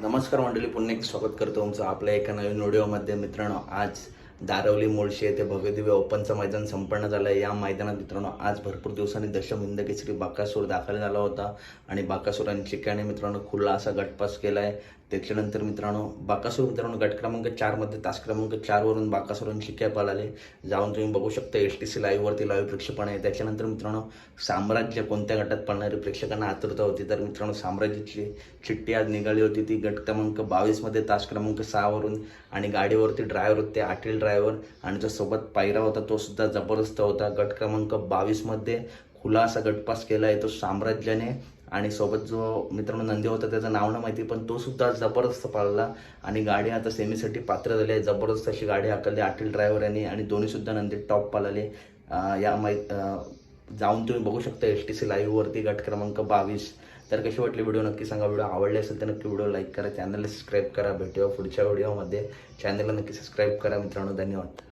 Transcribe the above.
नमस्कार मंडळी पुन्हा एक स्वागत करतो तुमचं आपल्या एका नवीन व्हिडिओमध्ये मित्रांनो आज दारवली मोळशी येथे भव्यदिव्य ओपनचं मैदान संपन्न झालं. आहे या मैदानात मित्रांनो आज भरपूर दिवसांनी दशम हिंद केसरी बाकासूर दाखल झाला होता. आणि बाकासूर आणि मित्रांनो खुला असा गटपास केला आहे त्याच्यानंतर मित्रांनो बाकासूर मित्रांनो गट क्रमांक चारमध्ये तास क्रमांक चारवरून बाकासूर आणि पळाले जाऊन तुम्ही बघू शकता एस टी सी लाईव्हवरती लाईव्ह प्रक्षेपण आहे. त्याच्यानंतर मित्रांनो साम्राज्य कोणत्या गटात पळणारी प्रेक्षकांना आतुरता होती? तर मित्रांनो साम्राज्याची चिठ्ठी आज निघाली होती. ती गट क्रमांक बावीसमध्ये तास क्रमांक सहावरून आणि गाडीवरती ड्रायव्हर होते आटील ड्रायव्हर आणि जो सोबत पायरा होता तो सुद्धा जबरदस्त होता. गट क्रमांक बावीसमध्ये खुला असा गटपास केला आहे तो साम्राज्याने आणि सोबत जो मित्रांनो नंदी होता त्याचं नाव नाही माहिती पण तो सुद्धा जबरदस्त पाळला आणि गाडी आता सेमीसाठी पात्र झाली आहे. जबरदस्त अशी गाडी हाकलली आटील ड्रायव्हर यांनी आणि दोन्ही सुद्धा नंदी टॉप पाळले. या मै जाऊन तुम्ही बघू शकता एस टी सी लाईव्हवरती गट क्रमांक बावीस. तर कशी वाटली व्हिडिओ? नक्की सांगा. व्हिडिओ आवडले असेल तर नक्की व्हिडिओ लाईक करा. चॅनलला सबस्क्राईब करा. भेटूया पुढच्या व्हिडिओमध्ये चॅनलला नक्की सबस्क्राईब करा मित्रांनो. धन्यवाद.